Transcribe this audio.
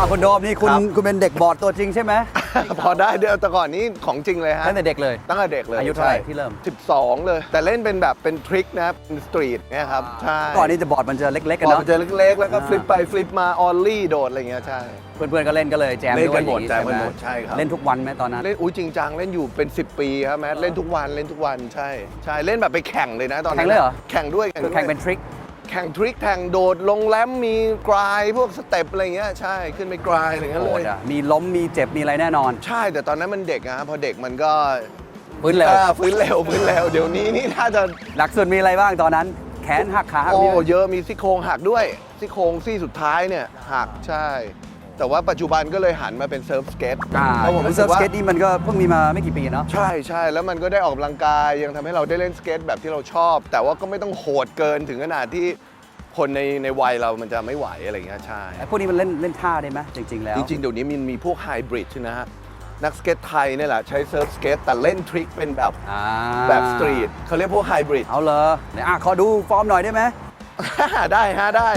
อ้าวคุณโดมนี่คุณครับ คุณเป็นเด็กบอร์ดตัวจริงใช่ไหมพอได้เดี๋ยวแต่ก่อนนี้ของจริงเลยฮะตั้งแต่เด็กเลย ตั้งแต่เด็กเลยอายุเท่าไหร่ใช่ที่เริ่ม 12 เลย แต่เล่นเป็นแบบเป็นทริคนะครับเป็นสตรีทเนี่ยครับใช่ก่อนนี้จะบอร์ดมันจะเล็กๆกันก่อนเนาะ มันจะเล็กๆ แล้วก็อ่า ฟลิปไปฟลิปมาออลลี่โดดอะไรเงี้ยใช่ เพื่อนๆก็เล่นก็เลยแจมเล่นด้วกัยนหมดอย่างแจมกันหมดไใช่ครับ เล่นทุกวันไหมตอนนั้น เล่นอุ้ยจริงจังเล่นอยู่เป็น 10 ปีครับแมทเล่นทุกวันเล่นทุกวันใช่ใช่เล่นแบบไปแข่งเลยนะตอนนั้นแข่งเลยเหรอ แข่งด้วยคือแข่งเป็นทริค แข่งทริคแข่งโดดลงแรมมีกรายพวกสเต็ปอะไรเงี้ยใช่ขึ้นไปกรายอะไรเงี้ยโหเลดยอะมีล้มมีเจ็บมีอะไรแน่นอน ใช่แต่ตอนนั้นมันเด็กนะพอเด็กมันก็ฟื้นเร็วอ่าฟื้นเร็วฟื้นเร็วเดี๋ยวนี้นี่ถ้าจะหลักสุดมีอะไรบ้างตอนนั้น แขนหักขาหักโอ้มีไหมเยอะมีซี่โครงหักด้วยซี่โครงซี่สุดท้ายเนี่ยหักใช่ แต่ว่าปัจจุบันก็เลยหันมาเป็นเซิร์ฟสเก็ตอ่าเพราะผมรู้รู้สึสึกกว่าสเก็ตนี่มันก็เพิ่งมีมาไม่กี่ปีเนาะ ใช่ใช่แล้วมันก็ได้ออกกำลังกายยังทำให้เราได้เล่นสเก็ตแบบที่เราชอบ แต่ว่าก็ไม่ต้องโหดเกินถึงขนาดที่ คนในในวัยเรามันจะไม่ไหวอะไรอย่างเงี้ยใช่ ไอ้พวกนี้มันเล่นเล่นท่าได้ไหมจริง ๆ แล้ว จริงๆ เดี๋ยวนี้มันมีพวกไฮบริดนะฮะ นักสเก็ตไทยเนี่ยแหละ ใช้เซิร์ฟสเก็ตแต่เล่นทริคเป็นแบบอ่า แบบสตรีทเขาเรียกพวกไฮบริด เอาเลยเนี่ยอะขอดูฟอร์มหน่อยได้ไหม ได้ฮะได้